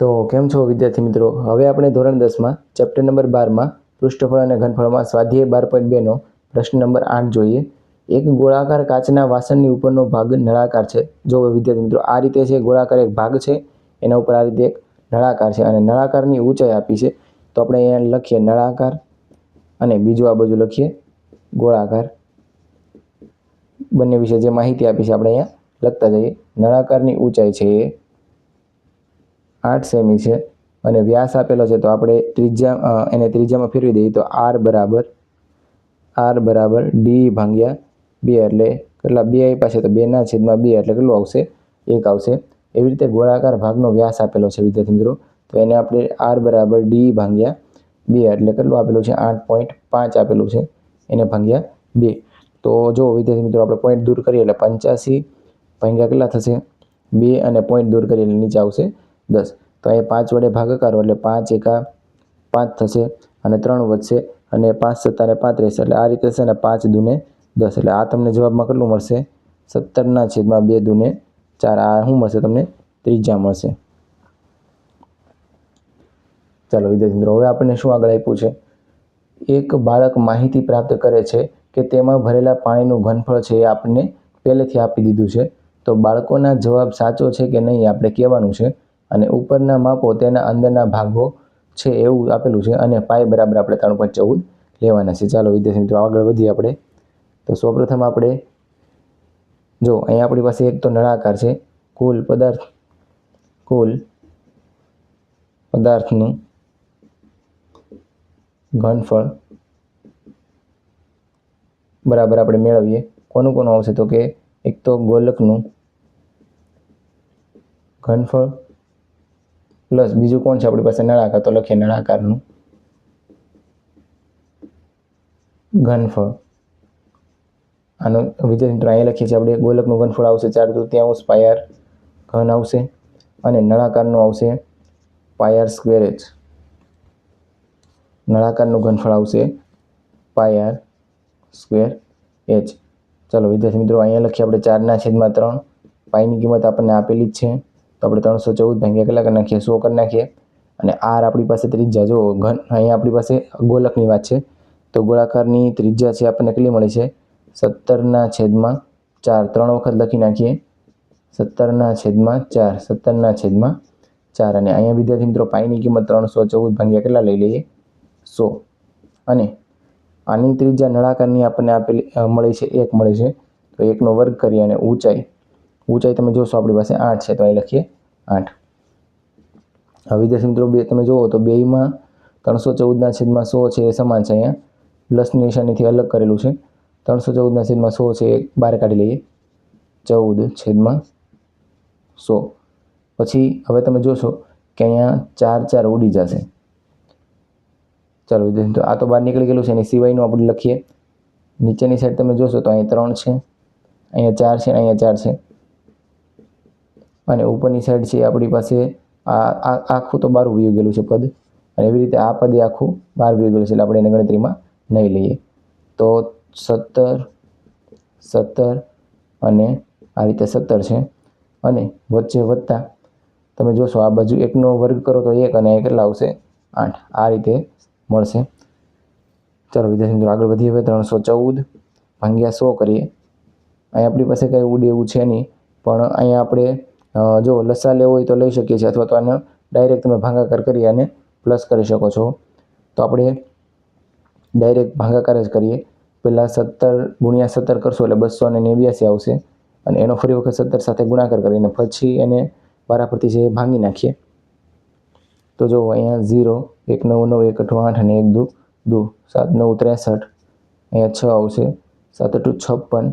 તો કેમ છો વિદ્યાર્થી મિત્રો? હવે આપણે ધોરણ દસમાં ચેપ્ટર નંબર બારમાં, પૃષ્ઠફળ અને ઘનફળમાં સ્વાધ્યાય બાર પોઈન્ટ બેનો પ્રશ્ન નંબર આઠ જોઈએ. એક ગોળાકાર કાચના વાસણની ઉપરનો ભાગ નળાકાર છે. જો વિદ્યાર્થી મિત્રો, આ રીતે છે ગોળાકાર એક ભાગ છે, એના ઉપર આ રીતે એક નળાકાર છે અને નળાકારની ઊંચાઈ આપી છે. તો આપણે અહીંયા લખીએ નળાકાર અને બીજું આ બાજુ લખીએ ગોળાકાર. બંને વિશે જે માહિતી આપી છે આપણે અહીંયા લખતા જઈએ. નળાકારની ઊંચાઈ છે. એ આઠ સેમી છે અને વ્યાસ આપેલો છે તો આપણે ત્રિજ્યા એને ત્રિજ્યામાં ફેરવી દઈએ તો આર બરાબર આર બરાબર ડી ભાંગ્યા બે એટલે કેટલા, બે આપ્યા છે તો બેના છેદમાં બે એટલે કેટલું આવશે? એક આવશે. એવી રીતે ગોળાકાર ભાગનો વ્યાસ આપેલો છે વિદ્યાર્થી મિત્રો. તો એને આપણે આર બરાબર ડી ભાંગ્યા બે એટલે કેટલું આપેલું છે? આઠ પોઈન્ટ પાંચ આપેલું છે. એને ભાંગ્યા બે. તો જો વિદ્યાર્થી મિત્રો આપણે પોઈન્ટ દૂર કરીએ એટલે પંચ્યાસી ભાંગ્યા કેટલા થશે? બે અને પોઈન્ટ દૂર કરીએ એટલે નીચે આવશે દસ. તો અહીં પાંચ વડે ભાગાકારો એટલે પાંચ એકા પાંચ થશે અને ત્રણ વધશે અને પાંચ સત્તાને પાંત્રીસ. એટલે આ રીતે છે ને પાંચ દૂને દસ. એટલે આ તમને જવાબમાં કેટલું મળશે? સત્તરના છેદમાં બે દૂને ચાર. આ શું મળશે? તમને ત્રીજા મળશે. ચાલો વિદ્યાર્થી મિત્રો, હવે આપણને શું આગળ આપ્યું છે? એક બાળક માહિતી પ્રાપ્ત કરે છે કે તેમાં ભરેલા પાણીનું ઘનફળ છે એ આપણને પહેલેથી આપી દીધું છે. તો બાળકોના જવાબ સાચો છે કે નહીં આપણે કહેવાનું છે. અને ઉપરના માપો તેના અંદરના ભાગો છે એવું આપેલું છે અને પાય બરાબર આપણે ત્રણ પોઈન્ટ ચૌદ લેવાના છે. ચાલો વિદ્યાર્થી મિત્રો, આગળ વધીએ આપણે. તો સૌપ્રથમ આપણે, જો અહીંયા આપણી પાસે એક તો નળાકાર છે. કુલ પદાર્થ, કુલ પદાર્થનું ઘનફળ બરાબર આપણે મેળવીએ. કોનું કોનું આવશે તો કે એક તો ગોલકનું ઘનફળ પ્લસ બીજું કોણ છે આપણી પાસે નળાકાર? તો લખીએ નળાકારનું. ઘનફળ. આનો વિદ્યાર્થી મિત્રો અહીંયા લખીએ છીએ. આપણે ગોલકનું ઘનફળ આવશે ચાર તૃતીયાંશ પાયર ઘન આવશે અને નળાકારનું આવશે પાયર સ્ક્વેર એચ નળાકારનું ઘનફળ આવશે પાયર સ્ક્વેર એચ ચાલો વિદ્યાર્થી મિત્રો, અહીંયા લખીએ આપણે ચારના છેદમાં ત્રણ. પાઈની કિંમત આપણને આપેલી જ છે. આપણે ત્રણસો ચૌદ ભાગ્યા કેટલા કરી નાખીએ? સો કરી નાખીએ. અને આર આપણી પાસે ત્રિજ્યા જો ઘન અહીંયા આપણી પાસે ગોલકની વાત છે. તો ગોળાકારની ત્રિજ્યા છે આપણને કેટલી મળી છે? સત્તરના છેદમાં ચાર. ત્રણ વખત લખી નાખીએ. સત્તરના છેદમાં ચાર. સત્તરના છેદમાં ચાર. અને અહીંયા વિદ્યાર્થી મિત્રો, પાઈની કિંમત ત્રણસો ચૌદ ભાગ્યા કેટલા લઈ લઈએ? સો. અને આની ત્રિજ્યા નળાકારની આપણને આપેલી મળી છે. એક મળી છે. તો એકનો વર્ગ કરી અને ઊંચાઈ ઊંચાઈ તમે જોશો આપણી પાસે આઠ છે, તો અહીં લખીએ આઠ. હવે વિદ્યાર્થી મિત્રો બે, તમે જુઓ તો બેયમાં ત્રણસો ચૌદના છેદમાં સો છે એ સમાન છે અહીંયા. પ્લસની નિશાનીથી અલગ કરેલું છે. ત્રણસો ચૌદના છેદમાં સો છે એ બહાર કાઢી લઈએ. ચૌદ છેદમાં સો. પછી હવે તમે જોશો કે અહીંયા ચાર ચાર ઉડી જશે. ચાલો વિદ્યાર્થી મિત્રો, આ તો બહાર નીકળી ગયેલું છે, એની સિવાયનું આપણે લખીએ. નીચેની સાઈડ તમે જોશો તો અહીંયા ત્રણ છે, અહીંયા ચાર છે અને અહીંયા ચાર છે. અને ઉપરની સાઈડ છે આપણી પાસે આ આખું તો બાર વયું ગયેલું છે પદ. અને એવી રીતે આ પદ આખું બાર વયું ગયેલું છે એટલે આપણે એને ગણતરીમાં નહીં લઈએ. તો સત્તર સત્તર અને આ રીતે સત્તર છે. અને વચ્ચે વધતા તમે જોશો આ બાજુ એકનો વર્ગ કરો તો એક અને કેટલા આવશે? આઠ. આ રીતે મળશે. ચાલો વિદ્યાર્થી મિત્રો, આગળ વધીએ હવે ત્રણસો ચૌદ. ભાંગ્યા સો કરીએ. અહીં આપણી પાસે કંઈ ઉડે એવું છે નહીં, પણ અહીંયા આપણે જો લસા લેવો હોય તો લઈ શકીએ છીએ, અથવા તો આને ડાયરેક્ટ તમે ભાંગાકાર કરી અને પ્લસ કરી શકો છો. તો આપણે ડાયરેક્ટ ભાંગાકાર જ કરીએ. પહેલાં સત્તર ગુણ્યા સત્તર કરશો એટલે બસો અને નેવ્યાસી આવશે. અને એનો ફરી વખત સત્તર સાથે ગુણાકાર કરીને પછી એને વારાફરતી એ ભાંગી નાખીએ. તો જો અહીંયા ઝીરો એક નવ નવ, એક અઠવા આઠ અને એક દુ દુ, સાત નવ ત્રેસઠ, અહીંયા છ આવશે. સાત અઠું છપ્પન,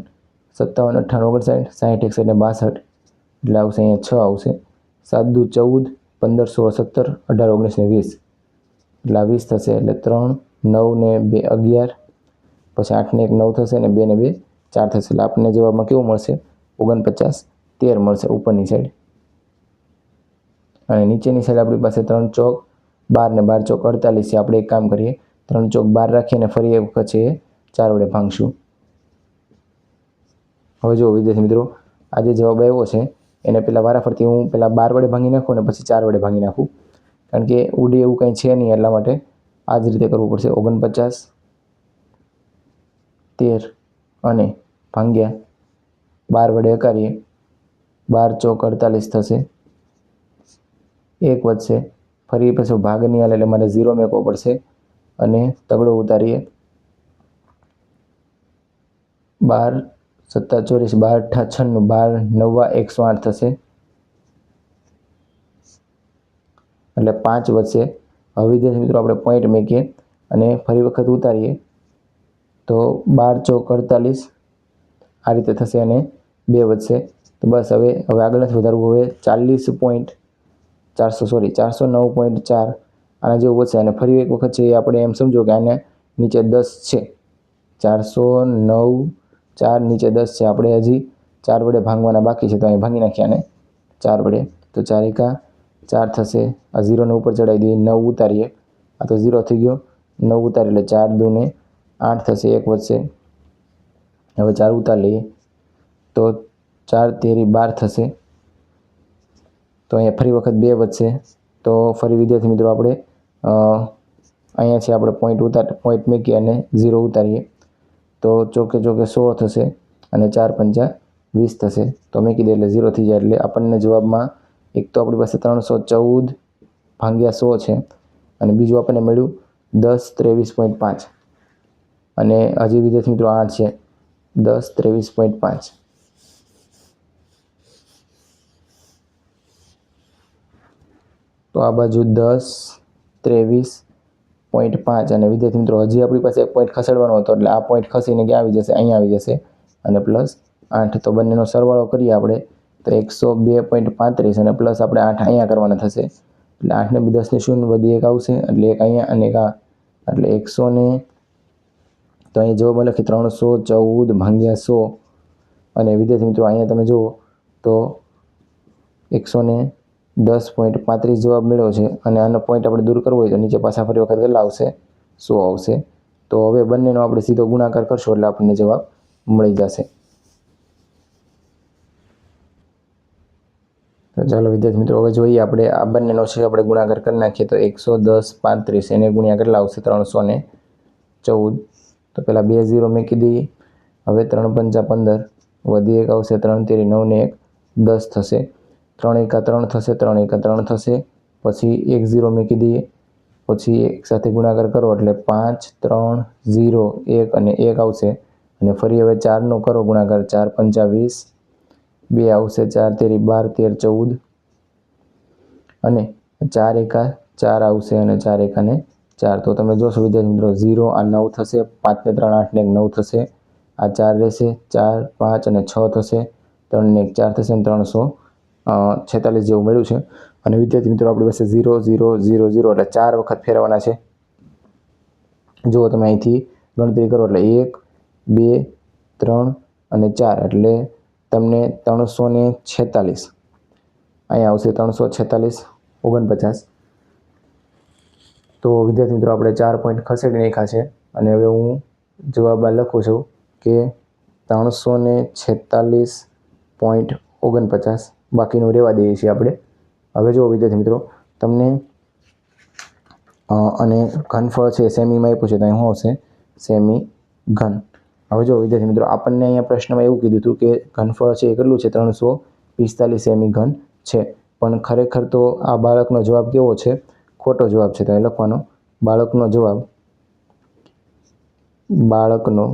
સત્તાવન અઠ્ઠાણું, ઓગણસાઠ સાઠ એકસઠ ને બાસઠ. એટલે આવશે અહીંયા છ આવશે. સાત દુ ચૌદ, પંદર, સોળ, સત્તર, અઢાર, ઓગણીસ ને વીસ. એટલે આ વીસ થશે એટલે ત્રણ, નવ ને બે, અગિયાર. પછી આઠ ને એક નવ થશે અને બે ને બે, ચાર થશે. એટલે આપણને જવાબમાં કેવું મળશે? ઓગણપચાસ, તેર મળશે ઉપરની સાઈડ અને નીચેની સાઈડ આપણી પાસે ત્રણ ચોક, બાર ને બાર ચોક અડતાલીસ છે. આપણે એક કામ કરીએ. ત્રણ ચોક બાર રાખીએ અને ફરી એક વખત છે ચાર વડે ભાંગશું. હવે જો વિદ્યાર્થી મિત્રો, આજે જવાબ આવ્યો છે એને પહેલાં વારાફરતી હું પહેલાં બાર વડે ભાંગી નાખું અને પછી ચાર વડે ભાંગી નાખું. કારણ કે ઉડે એવું કંઈ છે નહીં એટલા માટે આ જ રીતે કરવું પડશે. ઓગણપચાસ, તેર અને ભાંગ્યા બાર વડે હકારીએ. બાર ચોક અડતાલીસ થશે. એક વધશે. ફરી પછી ભાગ નહીં હાલે એટલે મારે ઝીરો મેકવો પડશે. અને તગડો ઉતારીએ. બાર સત્તા ચોરીસ બાર, અઠા, છન્નું, બાર, નવ્વા એકસો આઠ થશે. એટલે પાંચ વધશે. હવે વિદ્યાર્થી મિત્રો, આપણે પોઈન્ટ મેકીએ અને ફરી વખત ઉતારીએ. તો બાર ચોક અડતાલીસ, આ રીતે થશે અને બે વધશે. તો બસ હવે હવે આગળ નથી વધારવું. હવે ચાલીસ પોઈન્ટ ચારસો સોરી ચારસો નવ પોઈન્ટ ચાર, આના જેવું વધશે. અને ફરી એક વખત છે એ આપણે એમ સમજો કે આને નીચે દસ છે. ચારસો નવ ચાર, નીચે દસ છે આપણે હજી. ચાર વડે ભાંગવાના બાકી છે, તો અહીં ભાંગી નાખ્યા ને ચાર વડે. તો ચાર એકા, ચાર થશે. આ ઝીરોને ઉપર ચડાવી દઈએ. નવ ઉતારીએ. આ તો ઝીરો થઈ ગયો. નવ ઉતારી એટલે ચાર દૂને આઠ થશે, એક વધશે. હવે ચાર ઉતાર લઈએ. તો ચાર તેરી બાર થશે. તો અહીંયા ફરી વખત બે વધશે. તો ફરી વિદ્યાર્થી મિત્રો આપણે અહીંયાથી આપણે પોઈન્ટ ઉતાર પોઈન્ટ મૂકીએ અને ઝીરો ઉતારીએ. તો ચોકે ચોકે સોળ થશે અને ચાર પંચા વીસ થશે. તો મેં કીધું એટલે ઝીરો થઈ જાય એટલે આપણને જવાબમાં એક તો આપણી પાસે ત્રણસો ચૌદ ભાંગ્યા સો છે અને બીજું આપણને મળ્યું દસ ત્રેવીસ પોઈન્ટ પાંચ. અને હજી વિદ્યાર્થી મિત્રો આઠ છે. દસ ત્રેવીસ પોઈન્ટ પાંચ. તો આ બાજુ દસ ત્રેવીસ પોઈન્ટ પાંચ અને વિદ્યાર્થી મિત્રો, હજી આપણી પાસે એક પોઈન્ટ ખસેડવાનો હતો, એટલે આ પોઈન્ટ ખસીને ક્યાં આવી જશે? અહીંયા આવી જશે. અને પ્લસ આઠ તો બંનેનો સરવાળો કરીએ આપણે, તો એકસો બે પોઈન્ટ પાંત્રીસ અને પ્લસ આપણે આઠ અહીંયા કરવાના થશે. એટલે આઠને બી દસને શૂન્ય બધી એક આવશે, એટલે એક અહીંયા અને એક આ. એટલે એકસો ને, તો અહીં જવાબ લખી ત્રણસો ચૌદ ભાગ્યા સો. અને વિદ્યાર્થી મિત્રો, અહીંયા તમે જુઓ તો એકસો ને દસ પોઈન્ટ પાંત્રીસ જવાબ મેળવ્યો છે અને આનો પોઈન્ટ આપણે દૂર કરવો હોય તો નીચે પાછા ફરી વખત કેટલા આવશે. સો આવશે? તો હવે બંનેનો આપણે સીધો ગુણાકાર કરશો એટલે આપણને જવાબ મળી જશે. તો ચાલો વિદ્યાર્થી મિત્રો, હવે જોઈએ આપણે આ બંનેનો છે, આપણે ગુણાકાર કરી નાખીએ તો એકસો દસ પાંત્રીસ, એને ગુણ્યા કેટલા આવશે? ત્રણસો ને ચૌદ. તો પહેલાં બે ઝીરો મેં કીધી હવે ત્રણ પંચા પંદર વધી એક આવશે ત્રણ તેરી નવ ને એક. દસ થશે. ત્રણ એકા ત્રણ થશે, ત્રણ એકા ત્રણ થશે. પછી એક ઝીરો મૂકી દઈએ. પછી એક સાથે ગુણાકાર કરો એટલે પાંચ, ત્રણ, ઝીરો, એક અને એક આવશે. અને ફરી હવે ચારનો કરો ગુણાકાર. ચાર પંચા વીસ. બે આવશે ચાર, તેરી બાર, તેર, ચૌદ. અને ચાર એકા ચાર આવશે અને ચાર એકાને ચાર. તો તમે જોશો વિદ્યાર્થી મિત્રો, ઝીરો આ નવ થશે પાંચને ત્રણ આઠને એક નવ થશે. આ ચાર રહેશે, ચાર, પાંચ અને છ થશે. ત્રણને એક ચાર થશે અને ત્રણસો છેતાલીસ જેવું મળ્યું છે. અને વિદ્યાર્થી મિત્રો, આપણી પાસે ઝીરો ઝીરો ઝીરો ઝીરો એટલે ચાર વખત ફેરવવાના છે. જુઓ તમે અહીંથી ગણતરી કરો એટલે એક, બે, ત્રણ અને ચાર એટલે તમને ત્રણસો ને છેતાલીસ. અહીંયા આવશે ત્રણસો છેતાલીસ, ઓગણપચાસ. તો વિદ્યાર્થી મિત્રો, આપણે ચાર પોઈન્ટ ખસેડી નાખ્યા છે. અને હવે હું જવાબ લખું છું કે ત્રણસો ને છેતાલીસ પોઈન્ટ ઓગણપચાસ. બાકીનું રહેવા દઈએ છીએ આપણે. હવે જુઓ વિદ્યાર્થી મિત્રો, તમને અને ઘનફળ છે, સેમીમાં આપ્યું છે, તો અહીં શું આવશે સેમી ઘન. હવે જો વિદ્યાર્થી મિત્રો, આપણને અહીંયા પ્રશ્નમાં એવું કીધું હતું કે ઘનફળ છે એ કેટલું છે? ત્રણસો પિસ્તાલીસ સેમી ઘન છે. પણ ખરેખર તો આ બાળકનો જવાબ કેવો છે? ખોટો જવાબ છે. તો લખવાનો, બાળકનો જવાબ બાળકનો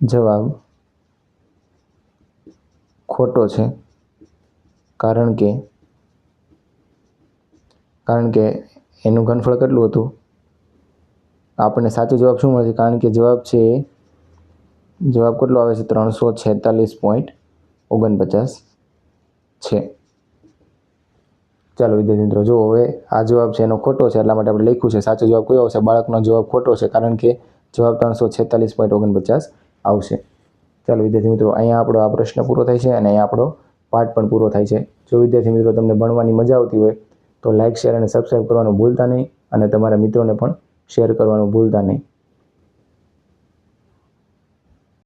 જવાબ ખોટો છે. કારણ કે કારણ કે એનું ઘનફળ કેટલું હતું? આપણને સાચો જવાબ શું મળે છે કારણ કે જવાબ છે, જવાબ કેટલો આવે છે? ત્રણસો છેતાલીસ પોઈન્ટ ઓગણપચાસ છે. ચાલો વિદ્યાર્થી મિત્રો જો હવે આ જવાબ છે એનો ખોટો છે, એટલા માટે આપણે લખ્યું છે. સાચો જવાબ કયો આવશે? બાળકનો જવાબ ખોટો છે, કારણ કે જવાબ ત્રણસો છેતાલીસ પોઈન્ટ ઓગણપચાસ આવશે. ચાલો વિદ્યાર્થી મિત્રો, અહીંયા આપણો આ પ્રશ્ન પૂરો થાય છે અને અહીંયા આપણો પાઠ પણ પૂરો થાય છે. જો વિદ્યાર્થી મિત્રો તમને ભણવાની મજા આવતી હોય, તો લાઇક શેર અને સબસ્ક્રાઈબ કરવાનું ભૂલતા નહીં અને તમારા મિત્રોને પણ શેર કરવાનું ભૂલતા નહીં.